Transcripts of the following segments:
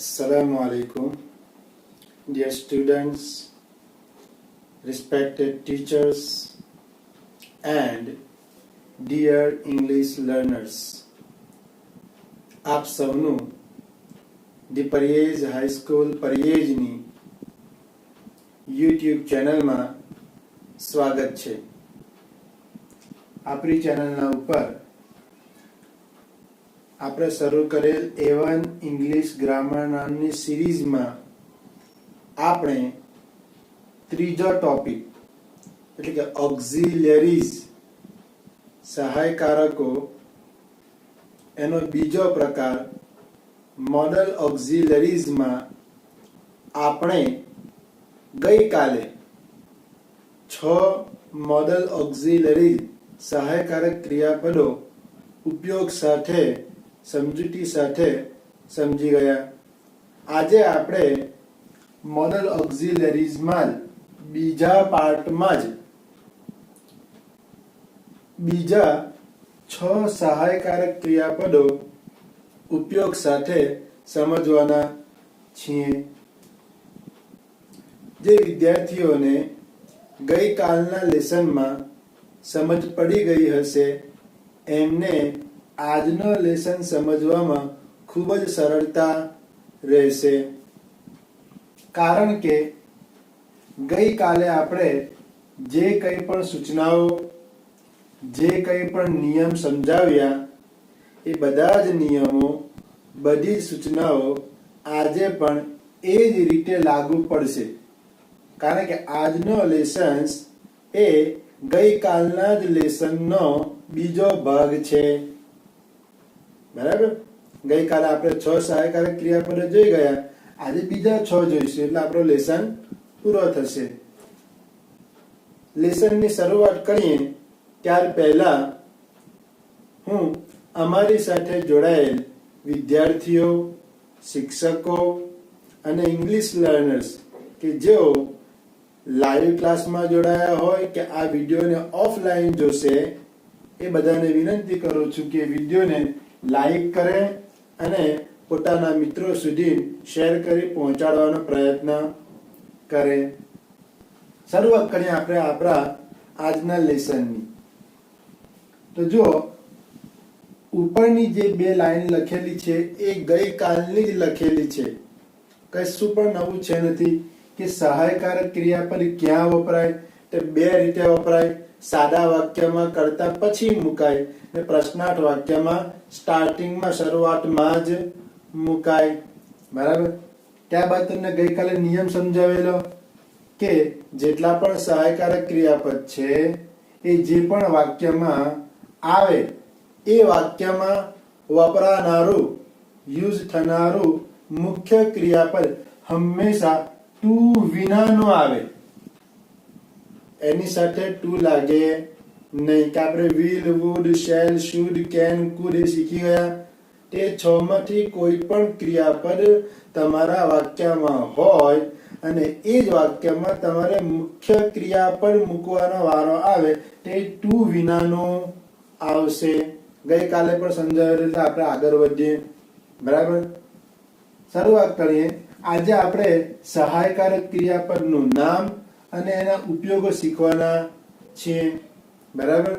Assalamu alaikum, dear students, respected teachers, and dear English learners. આપ સૌનું the Parej high school પરેજની YouTube ચેનલમાં સ્વાગત છે આપણી ચેનલના ઉપર આપણે શરૂ કરેલ એવન ઇંગ્લિશ ગ્રામર નામની સિરીઝમાં આપણે ત્રીજો ટોપિક એટલે કે ઓક્ઝિલરીઝ સહાયકારકો, એનો બીજો પ્રકાર મોડલ ઓક્ઝિલરીઝમાં આપણે ગઈકાલે છ મોડલ ઓક્ઝિલરી સહાયકારક ક્રિયાપદો ઉપયોગ સાથે સમજૂતી સાથે સમજી ગયા. આજે આપણે મોનલ ઓક્ઝિલરીઝમાં બીજા પાર્ટમાં જ બીજા છ સહાયકારક ક્રિયાપદો ઉપયોગ સાથે સમજવાના છીએ. જે વિદ્યાર્થીઓને ગઈકાલના લેસનમાં સમજ પડી ગઈ હશે, એમને આજનો લેસન સમજવામાં ખૂબ જ સરળતા રહેશે. કારણ કે ગઈકાલે આપણે જે કંઈ પણ સૂચનાઓ, જે કંઈ પણ નિયમ સમજાવ્યા, એ બધા જ નિયમો, બધી જ સૂચનાઓ આજે પણ એ જ રીતે લાગુ પડશે. કારણ કે આજનો લેસન્સ એ ગઈકાલના જ લેસનનો બીજો ભાગ છે. બરાબર? ગઈકાલે આપણે છ સહાયકારક ક્રિયાપદો જોઈ ગયા. આજે બીજા છ જોઈશું, એટલે આપણો લેસન પૂરો થશે. લેસનની શરૂઆત કરીએ, ત્યાર પહેલા હું અમારી સાથે જોડાયેલ વિદ્યાર્થીઓ, શિક્ષકો અને ઇંગ્લિશ લર્નર્સ કે જેઓ લાઈવ ક્લાસમાં જોડાયા હોય કે આ વિડીયોને ઓફલાઈન જોશે, એ બધાને વિનંતી કરું છું કે વિડીયોને લાઈક કરે અને પોતાના મિત્રો સુધી શેર કરી પહોંચાડવાનો પ્રયત્ન કરે. શરૂઆત કરીએ આપણે આપણા આજના લેસનની. તો જો ઉપરની જે બે લાઈન લખેલી છે એ ગઈકાલની જ લખેલી છે. કશું પણ નવું છે નથી કે સહાયકારક ક્રિયાપદ ક્યાં વપરાય, તે બે રીતે વપરાય સાદા વાક્યમાં કરતા પછી મુકાય ને પ્રશ્નાર્થ વાક્યમાં સ્ટાર્ટિંગમાં શરૂઆતમાં જ મુકાય. બરાબર? ત્યારબાદ તમને ગઈકાલે નિયમ સમજાવેલો? કે જેટલા પણ સહાયકારક ક્રિયાપદ છે, એ જે પણ વાક્યમાં આવે, એ વાક્યમાં વપરાનારું, યુઝ થનારું મુખ્ય ક્રિયાપદ હંમેશા તું વિનાનું આવે. એની સાથે ટુ લાગે નહીં કે આપણે will would shall should can could એ શીખી ગયા? તે છ માંથી કોઈ પણ ક્રિયાપદ તમારા વાક્યમાં હોય અને એ જ વાક્યમાં તમારે મુખ્ય ક્રિયાપદ મૂકવાનો વારો આવે તે ટુ વિનાનો આવશે. ગઈકાલે પણ સમજાવ્યું એટલે આપણે આગળ વધીએ. બરાબર? શરૂઆત કરીએ. આજે આપણે સહાયકારક ક્રિયાપદનું નામ અને એના ઉપયોગો શીખવાના છીએ બરાબર?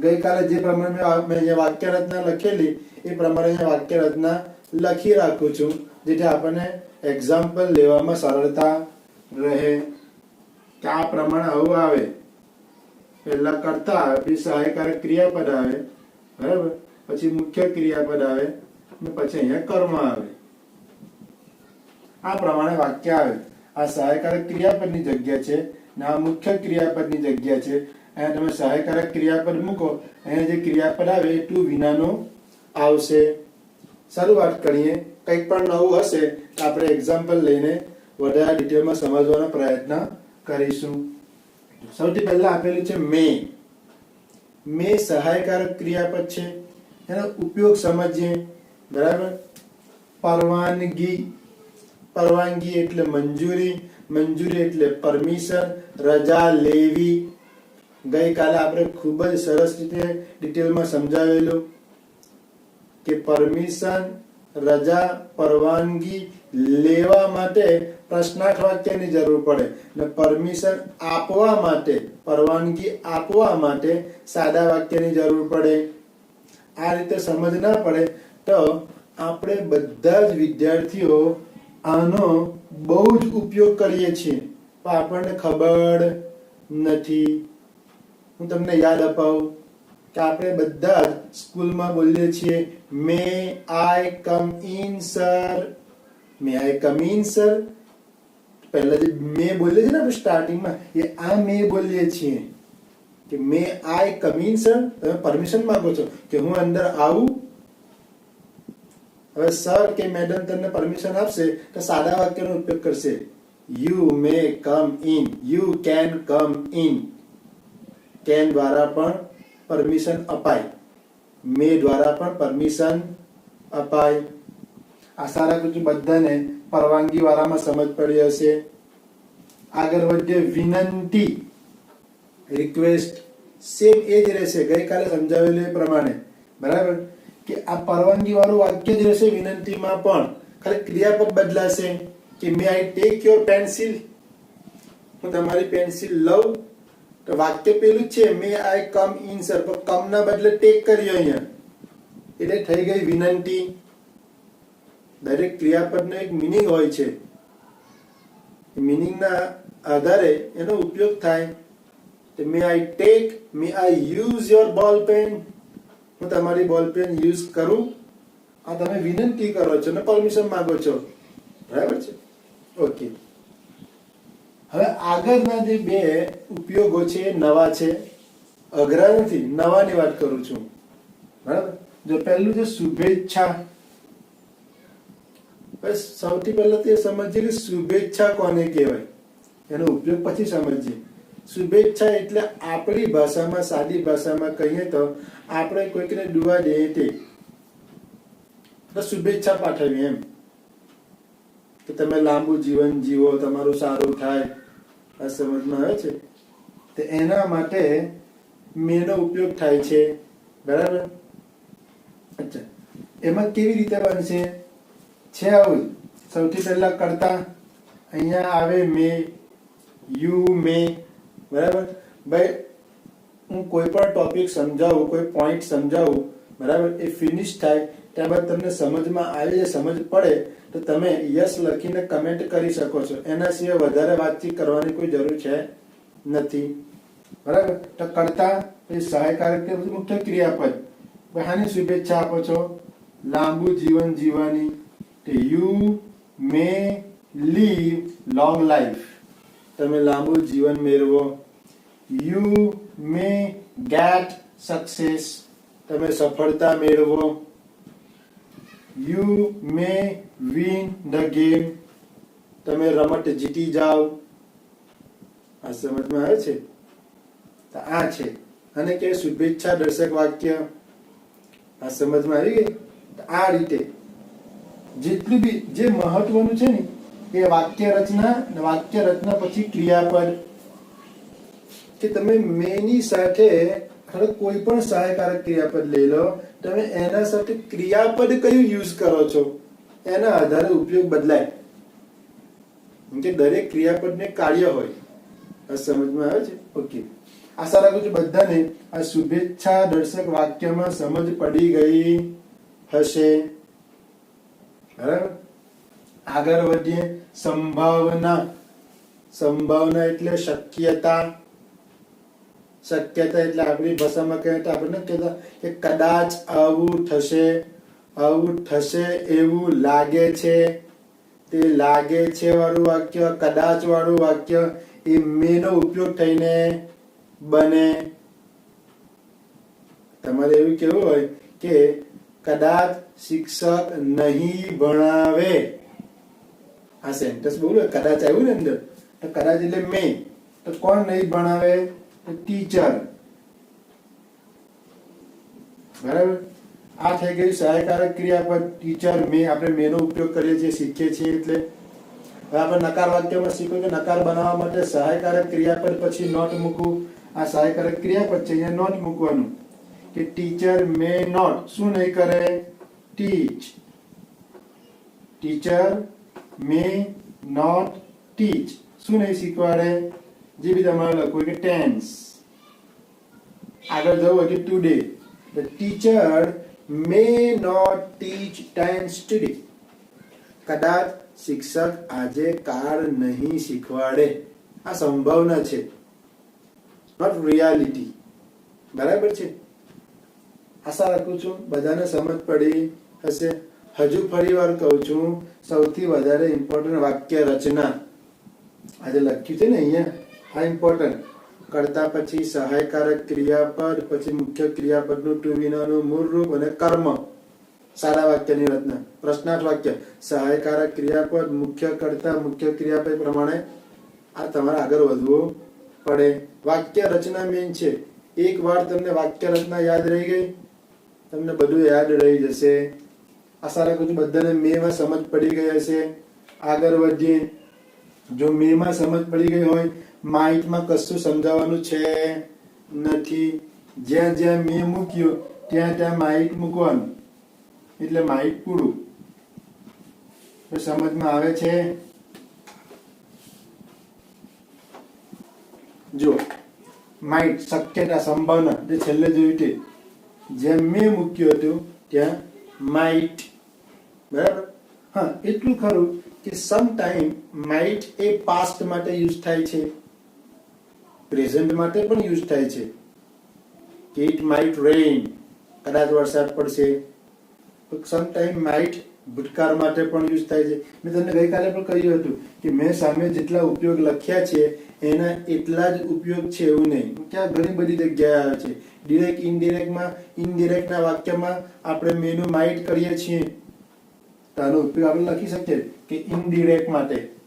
ગઈકાલે જે પ્રમાણે મેં જે વાક્ય રચના લખેલી, એ પ્રમાણે વાક્ય રચના લખી રાખું છું, જેથી આપણને એક્ઝામ્પલ લેવામાં સરળતા રહે. કે આ પ્રમાણે આવું આવે. પહેલા કરતા પછી સહાયકારક ક્રિયાપદ આવે. બરાબર? પછી મુખ્ય ક્રિયાપદ આવે પછી અહીંયા કર્મ આવે. આ પ્રમાણે વાક્ય આવે. આ સહાયકારક ક્રિયાપદની જગ્યા છે. ને, મુખ્ય ક્રિયાપદની જગ્યા છે. અહીંયા તમે સહાયકારક ક્રિયાપદ મૂકો, અહીંયા જે ક્રિયાપદ આવે ટુ વિનાનો આવશે. શરૂઆત કરીએ. કંઈક પણ નવું હશે તો આપણે એક્ઝામ્પલ લઈને વધારે ડિટેલમાં સમજવાનો પ્રયત્ન કરીશું. સૌથી પહેલા આપેલું છે મે. મે સહાયકારક ક્રિયાપદ છે. એનો ઉપયોગ સમજીએ. બરાબર? પરવાનગી. પરવાનગી એટલે મંજૂરી. મંજૂરી એટલે પરમિશન રજા લેવી ગઈકાલે આપણે ખૂબ જ સરસ રીતે ડિટેલમાં સમજાવેલું કે પરમિશન, રજા, પરવાનગી લેવા માટે પ્રશ્નાર્થ વાક્યની જરૂર પડે ને પરમિશન આપવા માટે, પરવાનગી આપવા માટે સાદા વાક્યની જરૂર પડે. આ રીતે સમજ ના પડે તો આપણે બધા જ વિદ્યાર્થીઓ આનો બહુ જ ઉપયોગ કરીએ છીએ. પણ આપણને ખબર નથી. હું તમને યાદ અપાવું કે આપણે બધા સ્કૂલમાં બોલીએ છીએ may I come in sir may I come in sir પહેલા જે મે બોલીએ છીએ ને સ્ટાર્ટિંગમાં એ આ મે બોલીએ છીએ. કે may I come in sir તમે પરમિશન માંગો છો કે હું અંદર આવું હવે સર કે મેડમ તમને પરમિશન આપશે તો સાદા વાક્યનો ઉપયોગ કરશે. You may come in you can come in can દ્વારા પણ પરમિશન અપાય. મે દ્વારા પણ પરમિશન અપાય. આશા રાખું છું બધાને પરવાનગી વાળામાં સમજ પડી હશે. આગળ વધીએ વિનંતી. રિક્વેસ્ટ સેમ એ જ રહેશે. ગઈકાલે સમજાવેલું એ પ્રમાણે. બરાબર? કે આ પરવાનગી વાળું વાક્ય જ રહેશે વિનંતીમાં પણ. ખાલી ક્રિયાપદ બદલાશે કે may I take your pencil હું તમારી પેન્સિલ લઉં. તો વાક્ય પેલું છે મે આઈ કમ ઇન સર પણ કમ ના બદલે ટેક કર્યો અહીંયા. એટલે થઈ ગઈ વિનંતી. દરેક ક્રિયાપદનો એક મિનિંગ હોય છે. મિનિંગના આધારે એનો ઉપયોગ થાય. May I take may I use your ball pen હું તમારી બોલ પેન યુઝ કરું. આ તમે વિનંતી કરો છો ને પરમિશન માંગો છો. બરાબર છે? ઓકે હવે આગળના જે બે ઉપયોગો છે નવા છે. અઘરા નથી નવાની વાત કરું છું. બરાબર? જો પહેલું છે શુભેચ્છા. બસ સૌથી પહેલા તો સમજીએ કે શુભેચ્છા કોને કહેવાય? એનો ઉપયોગ પછી સમજીએ. શુભેચ્છા એટલે આપણી ભાષામાં, સાદી ભાષામાં કહીએ તો આપણે કોઈકને દુવા દઈએ તે. શુભેચ્છા પાઠવીએ એમ. કે તમે લાંબુ જીવન જીવો, તમારું સારું થાય, આ સમજમાં આવે છે? તો એના માટે મેનો ઉપયોગ થાય છે. બરાબર? અચ્છા. એમાં કેવી રીતે બનશે? છે આવું સૌથી પહેલા કરતા અહીંયા આવે મે, યુ, મે. બરાબર? ભાઈ, હું કોઈ પણ ટોપિક સમજાવું, કોઈ પોઈન્ટ સમજાવું, બરાબર, એ ફિનિશ થાય ત્યારબાદ તમને સમજમાં આવી જાય સમજ પડે, તો તમે યસ લખીને કમેન્ટ કરી શકો છો. એના સિવાય વધારે વાતચીત કરવાની કોઈ જરૂર છે નથી. બરાબર? તો કરતા પછી સહાયકારક કે મુખ્ય ક્રિયાપદ બહાની હાની શુભેચ્છા આપો છો. લાંબુ જીવન જીવવાની. કે you may live long life તમે લાંબુ જીવન મેળવો. યુ મે ગેટ સક્સેસ તમે સફળતા મેળવો. You may win the game તમે રમત જીતી જાઓ. આ સમજમાં આવે છે? તો આ છે. અને કે શુભેચ્છા દર્શક વાક્ય. આ સમજમાં આવી ગઈ? આ રીતે. જેટલું બી જે મહત્વનું છે ને, એ વાક્ય રચના વાક્ય રચના પછી ક્રિયાપદ કે તમે મેની સાથે કોઈ પણ સહાયકારક ક્રિયાપદ લઈ લો, તમે એના સાથે ક્રિયાપદ કયું યુઝ કરો છો? એના આધારે ઉપયોગ બદલાય. કે દરેક ક્રિયાપદને કાર્ય હોય. આ સમજમાં આવે છે? ઓકે. આશા રાખું છું બધાને આ શુભેચ્છા દર્શક વાક્યમાં સમજ પડી ગઈ હશે. બરાબર? આગળ વધીએ. સંભાવના. સંભાવના એટલે શક્યતા. શક્યતા એટલે આપણી ભાષામાં કહીએ તો આપણે કહેતા કે કદાચ આવું થશે આવું થશે એવું લાગે છે. તે લાગે છે વાળું વાક્ય, કદાચ વાળું વાક્ય એ મેનો ઉપયોગ થઈને બને. તમારે એવું કેવું હોય કે કદાચ શિક્ષક નહીં ભણાવે. આ સેન્ટેન્સ બોલો, કદાચ આવ્યું ને અંદર કદાચ એટલે મેં, તો કોણ નહીં ભણાવે? ટીચર બરાબર? આ થઈ ગયું સહાયકારક ક્રિયાપદ. ટીચર મે આપણે મેનો ઉપયોગ કરીએ છીએ, શીખીએ છીએ એટલે આપણે નકાર વાક્યમાં શીખ્યું કે નકાર બનાવવા માટે સહાયકારક ક્રિયાપદ પછી નોટ મૂકવું. આ સહાયકારક ક્રિયાપદ છે, અહીંયા નોટ મૂકવાનું. કે ટીચર મે નોટ શું નહીં કરે? ટીચ ટીચર મે નોટ ટીચ શું નહીં શીખવાડે? જે બી તમારે લખવું કે ટેન્સ આગળ જવું હોય કે today the teacher may not teach tense today કદાચ શિક્ષક આજે કાળ નહીં શીખવાડે. આ સંભાવના છે. નોટ રિયાલિટી બરાબર છે? આશા રાખું છું બધાને સમજ પડી હશે. હજુ ફરી વાર કહું છું, સૌથી વધારે ઇમ્પોર્ટન્ટ વાક્ય રચના. આજે લખ્યું છે ને અહીંયા. આ ઇમ્પોર્ટન્ટ કરતા પછી સહાયકારક ક્રિયાપદ પછી મુખ્ય ક્રિયાપદનું ટુ વિનાનું મૂળ રૂપ અને કર્મ. સારા વાક્યની રચના. પ્રશ્નાર્થ વાક્ય. સહાયકારક ક્રિયાપદ મુખ્ય કરતા, મુખ્ય ક્રિયાપદ પ્રમાણે આ તમારે આગળ વધવું પડે. વાક્ય રચના મેન છે. એક વાર તમને વાક્ય રચના યાદ રહી ગઈ, તમને બધું યાદ રહી જશે. આશા રાખું છું બધાને મેમાં સમજ પડી ગઈ હશે. આગળ વધીએ. જો મેમાં સમજ પડી ગઈ હોય માઇટમાં કશું સમજાવવાનું છે નથી. જ્યાં જ્યાં મેં મૂક્યો, ત્યાં ત્યાં માઇટ મૂકવાનું. એટલે માઇટ પૂરું. સમજમાં આવે છે? જો માઇટ શક્યતા સંભાવના, જે છેલ્લે જોયું તે. જેમ મેં મૂક્યું હતું, ત્યાં માઇટ. બરાબર? હા, એટલું ખરું કે સમ ટાઈમ માઇટ એ પાસ્ટ માટે યુઝ થાય છે. પ્રેઝન્ટ માટે પણ યુઝ થાય છે. ઇટ માઇટ રેઇન કદાચ વરસાદ પડશે. સમટાઈમ માઇટ ભૂતકાળ માટે પણ યુઝ થાય છે. મેં તમને ગઈકાલે પણ કહ્યું હતું કે મેં સામે જેટલા ઉપયોગ લખ્યા છે, એના એટલા જ ઉપયોગ છે એવું નહીં. ત્યાં ઘણી બધી જગ્યાએ આવે છે. ડિરેક્ટ ઇનડિરેક્ટમાં ઇનડિરેક્ટના વાક્યમાં આપણે મેનુ માઇટ કરીએ છીએ. તો આનો ઉપયોગ આપણે લખી શકીએ કે ઇનડિરેક્ટ માટે.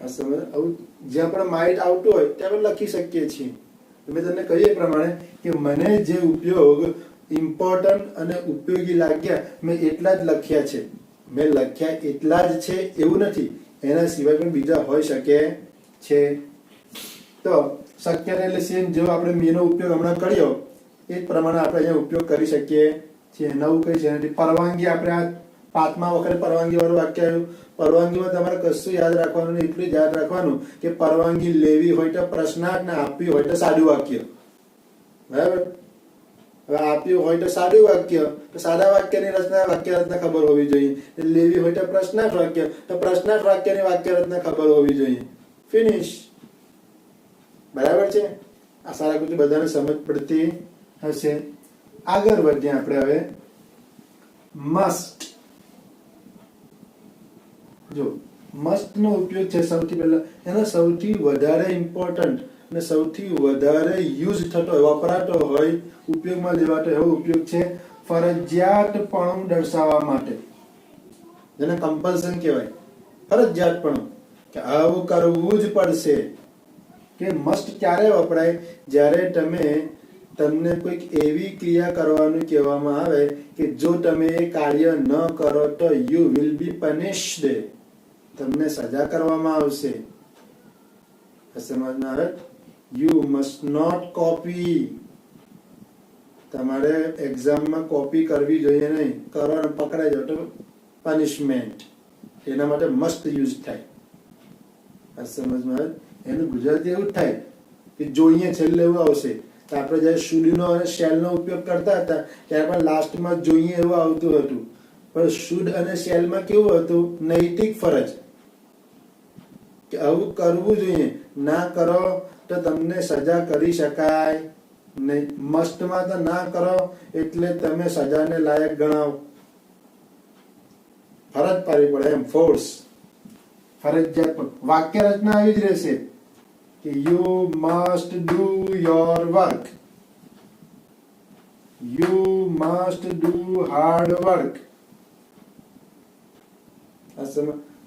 આવું જ્યાં પણ માઇટ આવતું હોય, ત્યાં પણ લખી શકીએ છીએ. મેં તમને કહ્યું પ્રમાણે કે મને જે ઉપયોગ ઇમ્પોર્ટન્ટ અને ઉપયોગી લાગ્યા, મેં એટલા જ લખ્યા છે. મેં લખ્યા એટલા જ છે એવું નથી. એના સિવાય પણ બીજા હોઈ શકે છે. તો શક્ય એટલે સેમ જેવો આપણે મેનો ઉપયોગ હમણાં કર્યો, એ જ પ્રમાણે આપણે અહીંયા ઉપયોગ કરી શકીએ છીએ. નવું કઈ છે? પરવાનગી આપણે આ પાંચમા વખતે પરવાનગી વાળું વાક્ય આવ્યું. પરવાનગીમાં તમારે કશું યાદ રાખવાનું નહીં, એટલું યાદ રાખવાનું કે પરવાનગી લેવી હોય તો પ્રશ્નાર્થ ને આપવી હોય તો સાદું વાક્ય. બરાબર? હવે આપ્યું હોય તો સાદું વાક્ય. તો સાદા વાક્યની રચના વાક્ય રચના ખબર હોવી જોઈએ. લેવી હોય તો પ્રશ્નાર્થ વાક્ય. તો પ્રશ્નાર્થ વાક્યની વાક્ય રચના ખબર હોવી જોઈએ. ફિનિશ બરાબર છે? આશા રાખું છું બધાને સમજ પડતી હશે. આગળ વધીએ આપણે હવે. મસ્ટ જો મસ્ત નો ઉપયોગ છે સૌથી પહેલા, એનો સૌથી વધારે ઇમ્પોર્ટન્ટ અને સૌથી વધારે યુઝ થતો હોય વપરાતો હોય, ઉપયોગમાં લેવાતો એવો ઉપયોગ છે ફરજિયાતપણું દર્શાવવા માટે. જેને કમ્પલસન કહેવાય. ફરજિયાતપણું કે આવું કરવું જ પડશે. કે મસ્ટ ક્યારે વપરાય? જ્યારે તમે તમને કોઈક એવી ક્રિયા કરવાનું કહેવામાં આવે કે જો તમે એ કાર્ય ન કરો તો યુ વિલ બી પનિશ્ડ તમને સજા કરવામાં આવશે. સમજમાં આવે યુ મસ્ટ નોટ કોપી તમારે એક્ઝામમાં કોપી કરવી જોઈએ નહીં. કરો પકડાઈ જાવ પનિશમેન્ટ એના માટે મસ્ત યુઝ થાય. સમજમાં આવે એનું ગુજરાતી એવું થાય કે જોઈએ છેલ્લે એવું આવશે, તો આપણે જ્યારે શુડનો અને શેલનો ઉપયોગ કરતા હતા, ત્યારે પણ લાસ્ટમાં જોઈએ એવું આવતું હતું. પણ શુડ અને શેલમાં કેવું હતું? નૈતિક ફરજ. આવું કરવું જોઈએ. ના કરો તો તમને સજા કરી શકાય. નહીં મસ્ટમાં તો ના કરો એટલે તમે સજાને લાયક ગણાવ. ફરજ પાડવી પડે એમ ફોર્સ ફરજિયાત વાક્ય રચના આવી જ રહેશે કે you must do your work you must do hard work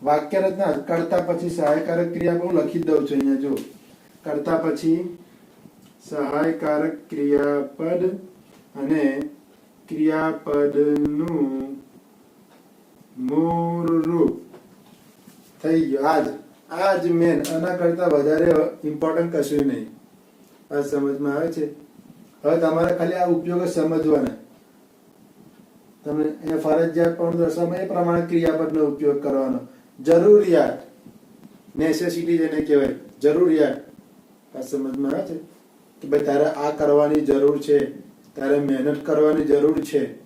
વાક્ય રચના કરતા પછી સહાયકારક ક્રિયા હું લખી દઉં છું અહીંયા, જો. કરતા પછી સહાયકારક ક્રિયાપદ અને ક્રિયાપદનું મૂળ રૂપ થઈ ગયો. આજ આજ મેન. આના કરતા વધારે ઇમ્પોર્ટન્ટ કશું નહીં. આ સમજમાં આવે છે? હવે તમારે ખાલી આ ઉપયોગ સમજવાના. તમે એ ફરજિયાત પણ દર્શાવવામાં એ પ્રમાણે ક્રિયાપદનો ઉપયોગ કરવાનો. જરૂરિયાત. નેસેસિટી જેને કહેવાય, જરૂરિયાત. આ સમજમાં આવે છે? કે ભાઈ તારે આ કરવાની જરૂર છે, તારે મહેનત કરવાની જરૂર છે.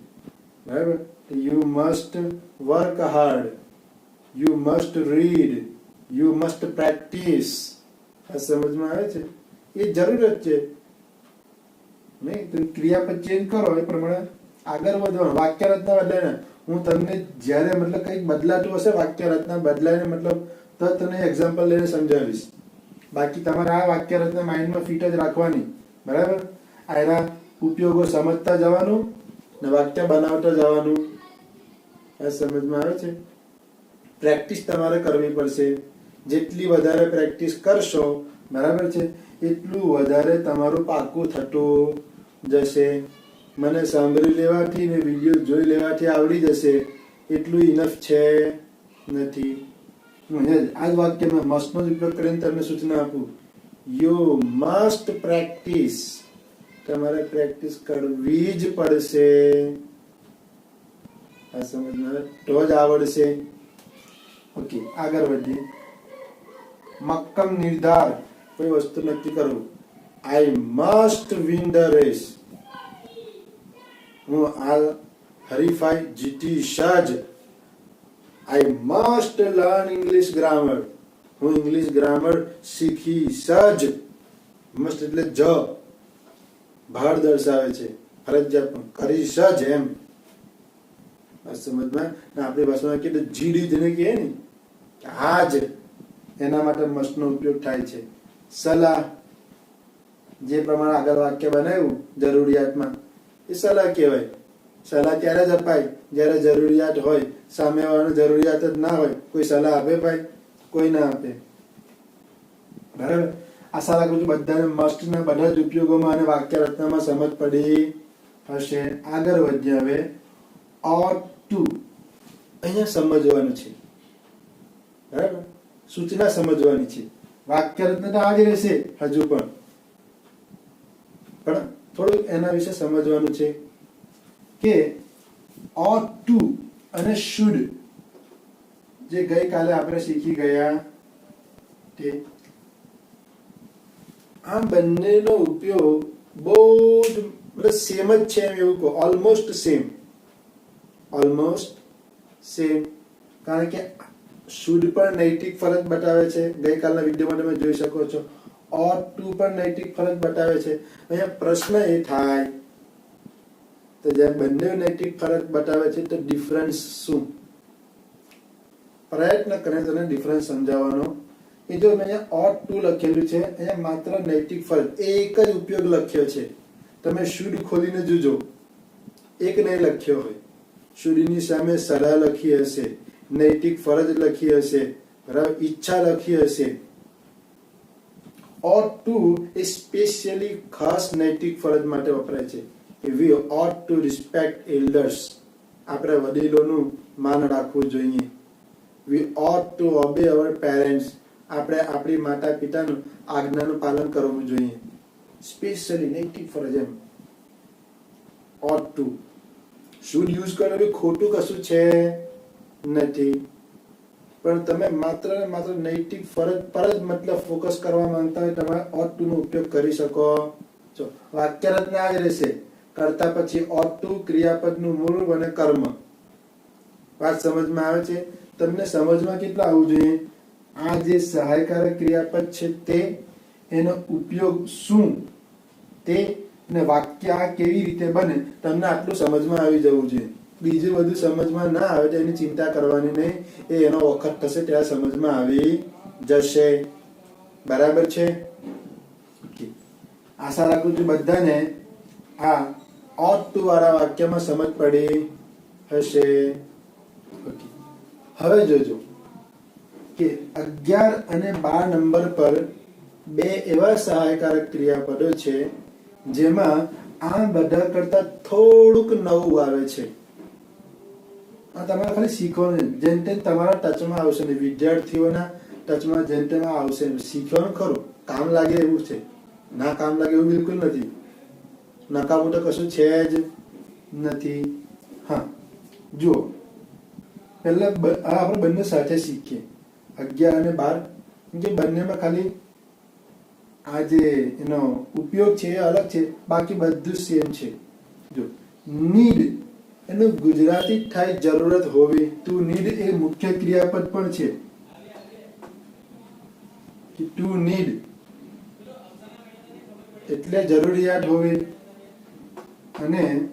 બરાબર? You must work hard you must read you must practice આ સમજમાં આવે છે? એ જરૂરત છે. નહીં, તો ક્રિયાપદ ચેન્જ કરો, એ પ્રમાણે આગળ વધવાનું, વાક્ય રચના બદલાય હું તમને જ્યારે મતલબ કંઈક બદલાતું હશે વાક્ય રચના બદલાઈને મતલબ તો તને એક્ઝામ્પલ લઈને સમજાવીશ. બાકી તમારે આ વાક્ય રચના માઇન્ડમાં ફિટ જ રાખવાની. બરાબર? આ એના ઉપયોગો સમજતા જવાનું ને વાક્ય બનાવતા જવાનું. આ સમજમાં આવે છે? પ્રેક્ટિસ તમારે કરવી પડશે. જેટલી વધારે પ્રેક્ટિસ કરશો, બરાબર છે, એટલું વધારે તમારું પાકું થતું જશે. મને સાંભળી લેવાથી ને વીડિયો જોઈ લેવાથી આવડી જશે. એટલું ઇનફ છે નથી. હું આ જ વાક્યમાં મસ્ટનો જ ઉપયોગ કરીને તમને સૂચના આપું. યુ મસ્ટ પ્રેક્ટિસ તમારે પ્રેક્ટિસ કરવી જ પડશે. આ સમજમાં તો જ આવડશે. ઓકે આગળ વધીએ. મક્કમ નિર્ધાર. કોઈ વસ્તુ નક્કી કરવું I must win the race હું આ હરીફાઈ જીતી સજ I must learn English grammar હું ઇંગ્લિશ ગ્રામર શીખી સજ મસ્ટ એટલે જ ભાર દર્શાવે છે. ફરજિયાત પણ કરી સજ એમ. સમજમાં? આપણી ભાષામાં કેટલું જીડી જેને કહે ને આજ એના માટે મસ્ટનો ઉપયોગ થાય છે. સલાહ. જે પ્રમાણે આગળ વાક્ય બનાવ્યું, જરૂરિયાતમાં. એ સલાહ કહેવાય. સલાહ ત્યારે જ અપાય જ્યારે જરૂરિયાત હોય. સામેવાળાને જરૂરિયાત જ ના હોય, કોઈ સલાહ આપે ભાઈ? કોઈ ના આપે. બરાબર? આશા રાખું છું બધાને મસ્ટના બધા જ ઉપયોગોમાં અને વાક્ય રચનામાં સમજ પડી હશે. આગળ વધીએ હવે. ઓર ટુ અહીંયા સમજવાનું છે. બરાબર? સૂચના સમજવાની છે. વાક્ય રચના તો આ રહેશે, હજુ પણ. થોડુંક એના વિશે સમજવાનું છે કે ઓટ ટુ અને શુડ જે ગઈકાલે આપણે શીખી ગયા તે. આ બંનેનો ઉપયોગ બહુ જ મતલબ સેમ જ છે એમ એવું કહો ઓલમોસ્ટ સેમ ઓલમોસ્ટ સેમ કારણ કે શુડ પણ નૈતિક ફરજ બતાવે છે. ગઈકાલના વિડીયોમાં તમે જોઈ શકો છો. ઓર ટુ પણ નૈતિક ફરજ બતાવે છે અહીંયા પ્રશ્ન એ થાય તો જ્યારે બંને નૈતિક ફરજ બતાવે છે તો ડિફરન્સ શું પ્રયત્ન કરે તને ડિફરન્સ સમજાવવાનો એ જો મેં અહીંયા ઓર ટુ લખેલું છે અહીંયા માત્ર નૈતિક ફરજ એક જ ઉપયોગ લખ્યો છે તમે શુડ ખોલીને જોજો એક નહીં લખ્યો હોય શુડની સામે સલાહ લખી હશે નૈતિક ફરજ લખી હશે બરાબર ઈચ્છા લખી હશે ઓર ટુ એ સ્પેશિયલી ખાસ નૈતિક ફરજ માટે વપરાય છે. We ought to respect elders આપણે વડીલોનું માન રાખવું જોઈએ. We ought to obey our parents આપણે આપણી માતા પિતાનું આજ્ઞાનું પાલન કરવું જોઈએ. સ્પેશિયલી નૈતિક ફરજ એમ. ઓટ ટુ શુડ યુઝ કરવું ખોટું કશું છે નથી. પણ તમે માત્ર ને માત્ર નૈતિક ફરજ પર જ મતલબ ફોકસ કરવા માંગતા હોય તમે ઓટ ટુ નો ઉપયોગ કરી શકો. છો વાક્ય રચના આ જ રહેશે. કરતા પછી ઓટ ટુ ક્રિયાપદનું મૂળ અને કર્મ. વાત સમજમાં આવે છે? તમને સમજમાં કેટલા આવવું જોઈએ? આ જે સહાયકારક ક્રિયાપદ છે તે, એનો ઉપયોગ શું? તે ને વાક્ય આ કેવી રીતે બને? તમને આટલું સમજમાં આવી જવું જોઈએ. બીજું બધું સમજમાં ના આવે તો એની ચિંતા કરવાની નહીં. એ એનો વખત થશે ત્યારે સમજમાં આવી જશે. બરાબર છે? આશા રાખું છું બધાને આ ઓટ ટુ વાળા વાક્યમાં સમજ પડી હશે. હવે જોજો કે અગિયાર અને બાર નંબર પર બે એવા સહાયકારક ક્રિયાપદો છે જેમાં આ બધા કરતા થોડુંક નવું આવે છે. આ તમારે ખાલી શીખવાનું. જેમ તેમ તમારા ટચમાં આવશે ને વિદ્યાર્થીઓના ટચમાં જેમ તેમ આવશે. શીખવાનું ખરું. કામ લાગે એવું છે. ના કામ લાગે એવું બિલકુલ નથી. નકામું તો કશું છે જ નથી. હા. જુઓ. પહેલાં આપણે બંને સાથે શીખીએ. અગિયાર અને બાર. કે બંનેમાં ખાલી આ જે એનો ઉપયોગ છે એ અલગ છે. બાકી બધું સેમ છે. જો. નીડ એનું ગુજરાતી થાય જરૂરત હોવી ટુ નીડ એ મુખ્ય ક્રિયાપદ પણ છે. ટુ નીડ એટલે જરૂરિયાત હોવી અને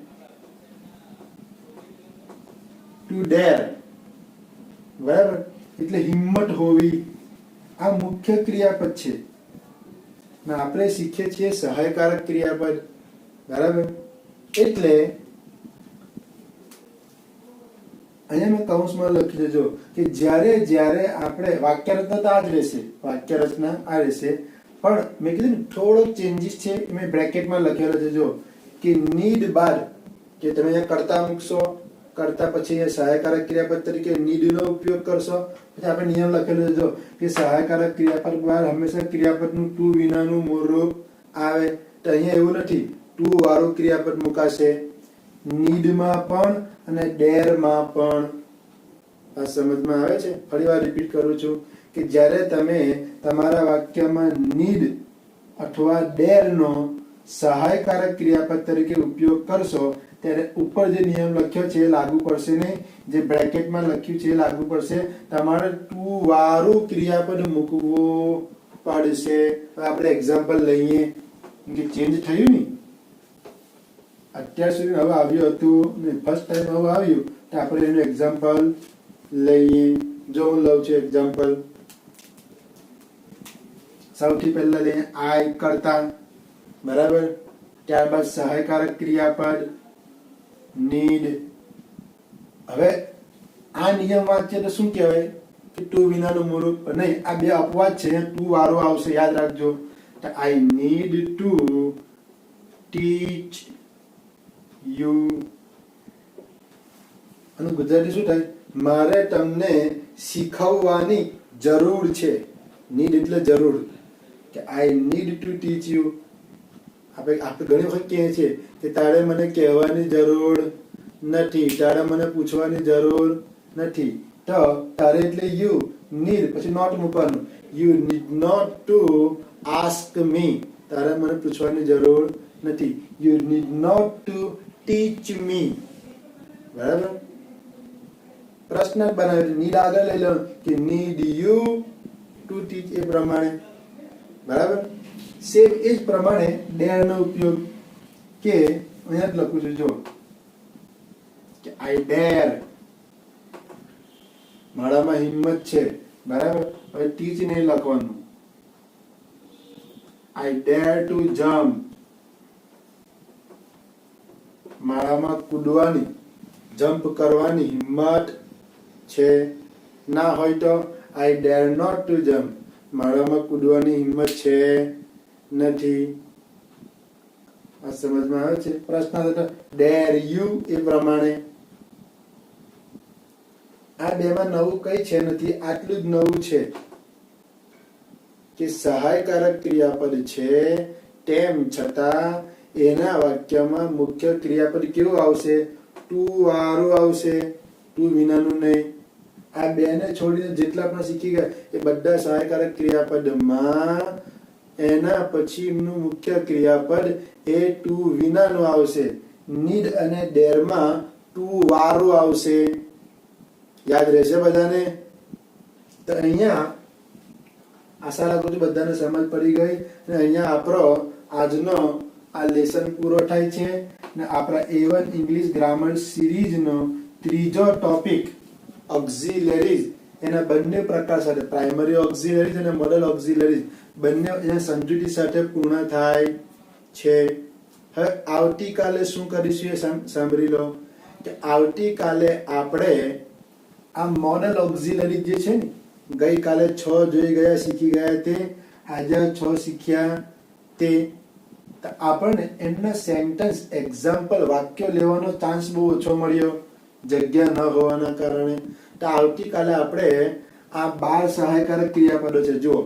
ટુ ડેર. બરાબર? એટલે હિંમત હોવી આ મુખ્ય ક્રિયાપદ છે. આપણે શીખીએ છીએ સહાયકારક ક્રિયાપદ. બરાબર? એટલે અહીંયા મેં કૌંસમાં લખી દેજો કે જ્યારે જ્યારે આપણે વાક્ય રચના તો આ જ રહેશે વાક્ય રચના આ રહેશે. પણ મેં કીધું ને, થોડો ચેન્જીસ છે મેં બ્રેકેટમાં લખેલો છે કે નીડ બાર કે તમે અહીંયા કરતા મૂકશો, કરતા પછી સહાયકારક ક્રિયાપદ તરીકે નીડનો ઉપયોગ કરશો, પછી આપણે નિયમ લખેલો છે કે સહાયકારક ક્રિયાપદ બહાર હંમેશા ક્રિયાપદનું ટુ વિનાનું મોરો આવે. તો અહીંયા એવું નથી. ટુ વાળું ક્રિયાપદ મુકાશે નીડમાં પણ અને ડેરમાં પણ. આ સમજમાં આવે છે? ફરીવાર રિપીટ કરું છું કે જ્યારે તમે તમારા વાક્યમાં નીડ અથવા ડેરનો સહાયકારક ક્રિયાપદ તરીકે ઉપયોગ કરશો, ત્યારે ઉપર જે નિયમ લખ્યો છે એ લાગુ પડશે નહીં. જે બ્રેકેટમાં લખ્યું છે એ લાગુ પડશે. તમારે ટુ વાળું ક્રિયાપદ મૂકવું પડશે. આપણે એક્ઝામ્પલ લઈએ. કે ચેન્જ થયું ને અત્યાર સુધી હવે આવ્યું હતું, ને ફર્સ્ટ ટાઈમ હવે આવ્યું. તો આપણે એનું એક્ઝામ્પલ લઈએ. જો હું લઉં છું એક્ઝામ્પલ સૌથી પહેલા લઈએ આય કરતા. બરાબર? ત્યારબાદ સહાયકારક ક્રિયાપદ. નીડ હવે આ નિયમ વાંચીએ તો શું કહેવાય? કે ટુ વિનાનું મૂળરૂપ નહીં, આ બે અપવાદ છે ટુ વાળો આવશે, યાદ રાખજો. I need to teach you અને ગુજરાતી શું થાય? મારે તમને શીખવવાની જરૂર છે. નીડ એટલે જરૂર. કે I need to teach you આપણે આપણે ઘણી વખત કહે છે કે તારે મને કહેવાની જરૂર નથી. તારે મને પૂછવાની જરૂર નથી. તો તારે એટલે યુ નીડ પછી નોટ મૂકવાનું. You need not to ask me તારે મને પૂછવાની જરૂર નથી. You need not to teach me બરાબર પ્રશ્ન બનાવે નીડ આગળ લઈ લો કે નીડ યુ ટુ ટીચ એ પ્રમાણે. બરાબર? સેમ એ જ પ્રમાણે ડેર નો ઉપયોગ કે અહીંયા જ લખું છું, જો. કે આઈ ડેર મારામાં હિંમત છે. બરાબર? હવે ટીચ નહીં લખવાનું. આઈ ડેર ટુ જમ્પ મારામાં કૂદવાની જમ્પ કરવાની હિંમત છે. ના હોય તો I dare not to jump માળામાં કૂદવાની હિંમત છે નથી. આ સમજમાં આવે છે? પ્રશ્ન ડેર યુ એ પ્રમાણે. આ બેમાં નવું કઈ છે નથી, આટલું જ નવું છે. કે સહાયકારક ક્રિયાપદ છે. તેમ છતાં એના વાક્યમાં મુખ્ય ક્રિયાપદ કેવું આવશે? ટુ વાળું આવશે ટુ વિનાનું નહીં. આ બેને છોડીને જેટલા પણ શીખી ગયા, એ બધા સહાયકારક ક્રિયાપદમાં એના પછીનું મુખ્ય ક્રિયાપદ એ ટુ વિનાનું આવશે. નીડ અને ડેરમાં ટુ વારું આવશે. યાદ રહેશે બધાને? તો અહીંયા આશા રાખું છું બધાને સમજ પડી ગઈ અને અહીંયા આપણો આજનો આ લેસન પૂરો થાય છે ને આપણા એ વન ઇંગ્લિશ ગ્રામર સિરીઝનો ત્રીજો ટોપિક ઓક્ઝિલરીઝ એના બંને પ્રકાર સાથે પ્રાઇમરી ઓક્ઝિલરીઝ અને મોડલ ઓક્ઝિલરીઝ બંને એના સમજૂતી સાથે પૂર્ણ થાય છે. હવે આવતીકાલે શું કરીશું એ સાંભળી લો. કે આવતીકાલે આપણે આ મોડલ ઓક્ઝિલરી જે છે ને, ગઈકાલે છ જોઈ ગયા, શીખી ગયા તે. આજે છ શીખ્યા તે. આપણને એમના સેન્ટેન્સ એક્ઝામ્પલ વાક્ય લેવાનો ચાન્સ બહુ ઓછો મળ્યો. જગ્યા ન હોવાના કારણે. તો આવતીકાલે આપણે આ બાર સહાયકારક ક્રિયાપદો છે. જુઓ.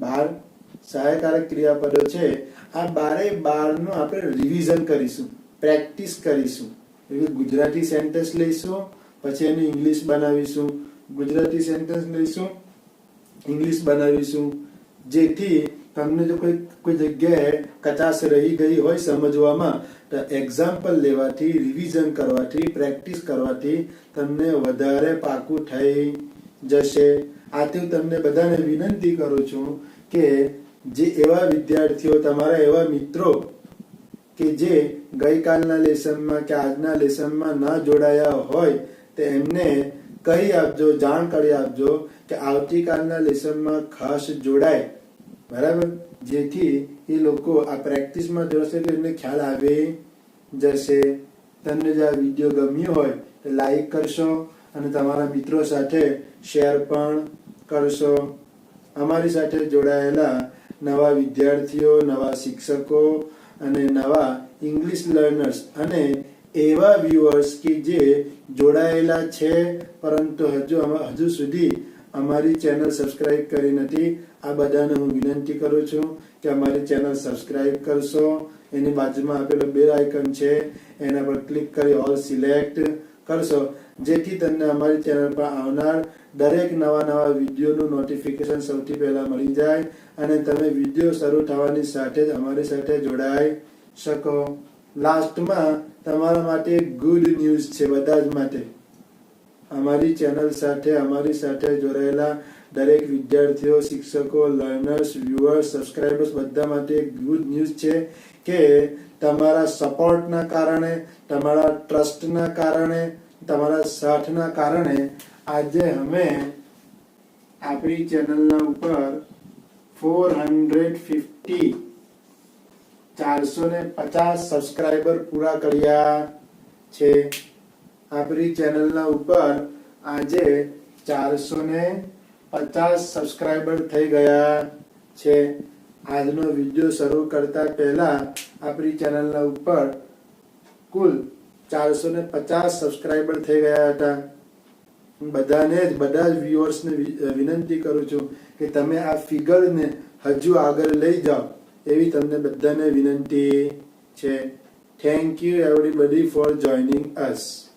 બાર સહાયકારક ક્રિયાપદો છે. આ બારે બારનું આપણે રિવિઝન કરીશું પ્રેક્ટિસ કરીશું. એટલે ગુજરાતી સેન્ટેન્સ લઈશું, પછી એને ઇંગ્લિશ બનાવીશું. ગુજરાતી સેન્ટેન્સ લઈશું ઇંગ્લિશ બનાવીશું. જેથી તમને જો કોઈ કોઈ જગ્યાએ કચાશ રહી ગઈ હોય સમજવામાં, તો એક્ઝામ્પલ લેવાથી રિવિઝન કરવાથી પ્રેક્ટિસ કરવાથી તમને વધારે પાકું થઈ જશે. આથી હું તમને બધાને વિનંતી કરું છું કે જે એવા વિદ્યાર્થીઓ, તમારા એવા મિત્રો કે જે ગઈકાલના લેસનમાં કે આજના લેસનમાં ન જોડાયા હોય, તો એમને કહી આપજો જાણ કરી આપજો કે આવતીકાલના લેસનમાં ખાસ જોડાય. બરાબર? જેથી એ લોકો આ પ્રેક્ટિસમાં જોશે તો એમને ખ્યાલ આવી, જશે. તમને જો આ વીડિયો ગમ્યો હોય તો લાઈક કરશો અને તમારા મિત્રો સાથે શેર પણ કરશો. અમારી સાથે જોડાયેલા નવા વિદ્યાર્થીઓ, નવા શિક્ષકો અને નવા ઇંગ્લિશ લર્નર્સ અને એવા વ્યુઅર્સ કે જે જોડાયેલા છે, પરંતુ હજુ હજુ સુધી અમારી ચેનલ સબસ્ક્રાઈબ કરી નથી. આ બધાને હું વિનંતી કરું છું કે અમારી ચેનલ સબસ્ક્રાઇબ કરશો. એની બાજુમાં આપેલો બે આઇકન છે, એના પર ક્લિક કરી ઓલ સિલેક્ટ કરશો. જેથી તમને અમારી ચેનલ પર આવનાર દરેક નવા નવા વિડીયોનું નોટિફિકેશન સૌથી પહેલા મળી જાય અને તમે વીડિયો શરૂ થવાની સાથે જ અમારી સાથે જોડાઈ શકો. લાસ્ટમાં તમારા માટે ગુડ ન્યૂઝ છે બધા જ માટે. અમારી ચેનલ સાથે, અમારી સાથે જોડાયેલા દરેક વિદ્યાર્થીઓ, શિક્ષકો લર્નર્સ વ્યુઅર્સ સબસ્ક્રાઇબર્સ બધા માટે ગુડ ન્યૂઝ છે કે તમારા સપોર્ટના કારણે, તમારા ટ્રસ્ટના કારણે, તમારા સાથના કારણે આજે અમે આપણી ચેનલના ઉપર ફોર હંડ્રેડ ફિફ્ટી ચારસો ને પચાસ સબસ્ક્રાઈબર પૂરા કર્યા છે. આપણી ચેનલના ઉપર આજે ચારસો ને પચાસ સબસ્ક્રાઇબર થઈ ગયા છે. આજનો વીડિયો શરૂ કરતા પહેલા આપણી ચેનલના ઉપર કુલ ચારસો ને પચાસ સબસ્ક્રાઈબર થઈ ગયા હતા. બધાને જ, બધા જ વ્યુઅર્સને વિનંતી કરું છું કે તમે આ ફિગરને હજુ આગળ લઈ જાઓ. એવી તમને બધાને વિનંતી છે. Thank you everybody for joining us